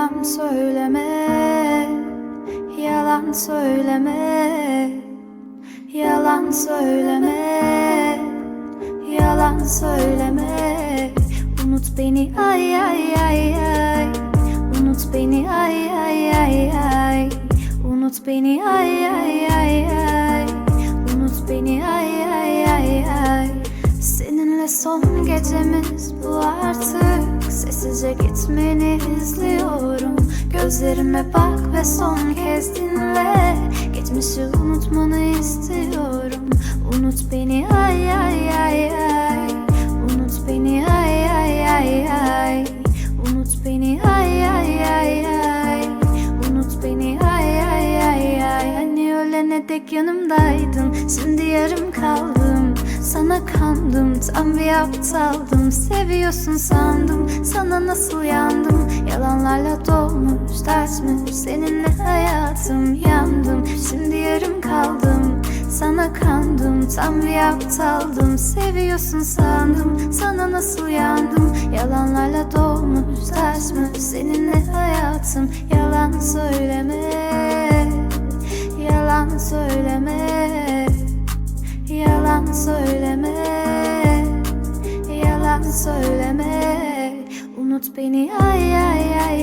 Yalan söyleme, yalan söyleme, yalan söyleme, yalan söyleme. Unut beni ay ay ay ay, unut beni ay ay ay ay, unut beni ay ay ay ay, unut beni ay ay ay ay. Son gecemiz bu artık. Sessizce gitmeni izliyorum. Gözlerime bak ve son kez dinle. Geçmişi unutmanı istiyorum. Unut beni ay ay ay ay. Unut beni ay ay ay ay. Unut beni ay ay ay ay. Unut beni ay ay ay ay. Hani ölene dek yanımdaydın? Şimdi yarım kaldım Sana kandım tam bir aptaldım. Seviyorsun sandım Sana nasıl yandım Yalanlarla dolmuş dersmiş Seninle hayatım yandım. Şimdi yarım kaldım sana kandım tam bir aptaldım. Seviyorsun sandım sana nasıl yandım Yalanlarla dolmuş taşmış seninle hayatım. Yalan söyleme Yalan söyleme söyleme Yalan söyleme. Unut beni ay ay ay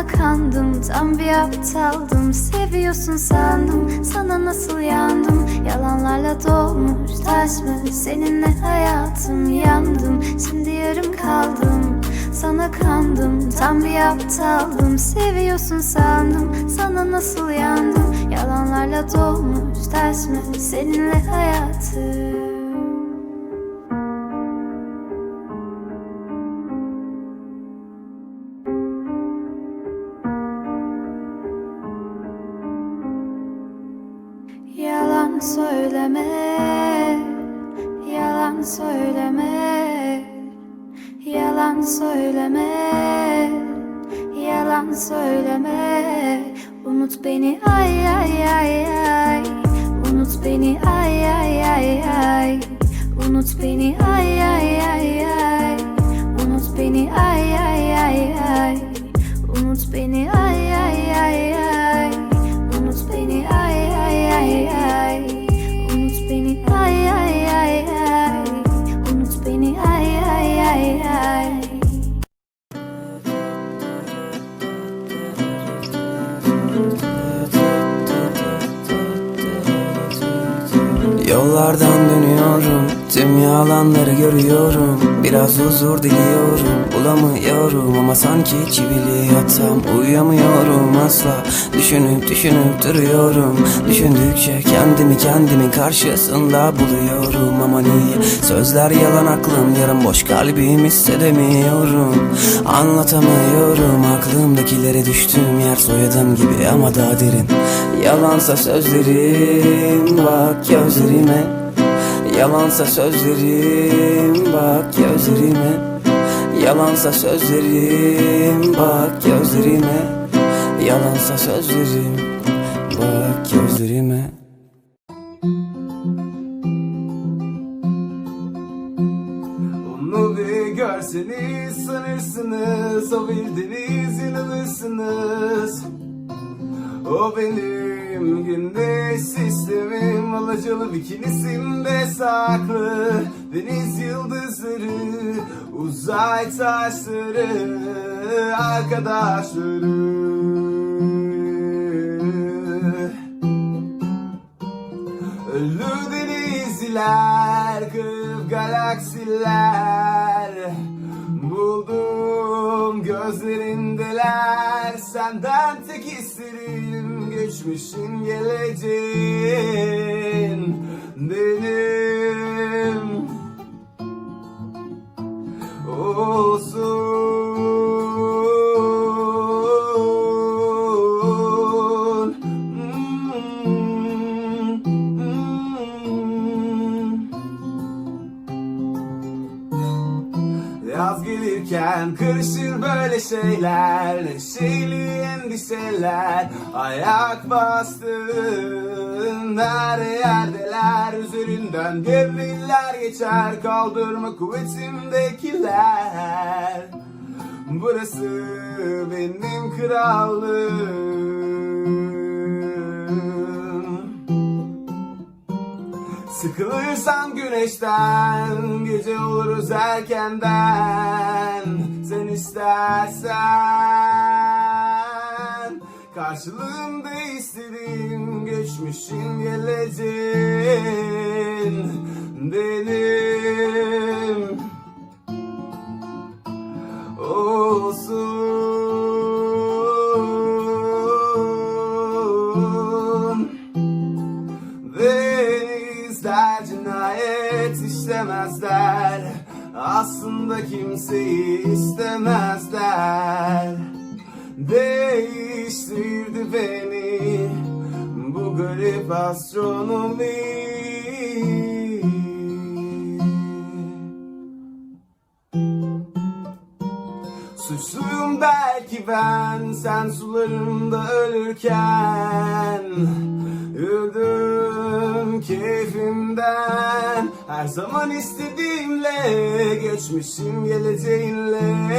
Sana kandım tam bir aptaldım. Seviyorsun sandım Sana nasıl yandım? Yalanlarla dolmuş taşmış Seninle hayatım yandım. Şimdi yarım kaldım. Sana kandım tam bir aptaldım. Seviyorsun sandım sana nasıl yandım? Yalanlarla dolmuş taşmış seninle hayatım Yalan söyleme Yalan söyleme Yalan söyleme Yalan söyleme. Unut beni ay ay ay ay. Unut beni ay ay ay ay. Unut beni ay ay ay ay. Unut beni ay ay ay ay. Unut beni ay Yollardan Tüm yalanları görüyorum. Biraz huzur diliyorum. Bulamıyorum ama sanki çivili yatsam Uyuyamıyorum asla. Düşünüp düşünüp duruyorum. Düşündükçe kendimi kendimin karşısında buluyorum. Ama niye? Sözler yalan aklım. Yarım boş kalbim hissedemiyorum. Anlatamıyorum. Aklımdakilere düştüğüm yer soyadım gibi ama daha derin. Yalansa sözlerim bak gözlerime Yalansa sözlerim bak gözlerime. Yalansa sözlerim bak gözlerime. Yalansa sözlerim bak gözlerime. Onu bir görseniz sanırsınız. O bildiniz inanırsınız. O benim güneş sistemim Alacalı bikinisimde saklı. Deniz yıldızları Uzay taşları Arkadaşları. Ölü denizler, kırık galaksiler. Buldum gözlerindeler Senden tek isterim Geçmişin geleceğin Benim. Olsun Gelirken karışır böyle şeyler. Neşeli en endişeler Ayak bastığın her yerdeler. Üzerinden devrinler geçer Kaldırma kuvvetimdekiler Burası benim krallığım Sıkılırsan güneşten Gece oluruz erkenden. Sen istersen Karşılığında istediğim Geçmişin geleceğin Benim işlemezler Aslında kimseyi istemezler. Değiştirdi beni Bu garip astronomi. Suçluyum belki ben sen sularımda ölürken. Yürüdüm keyfimden. Her zaman istediğimle Geçmişim geleceğinle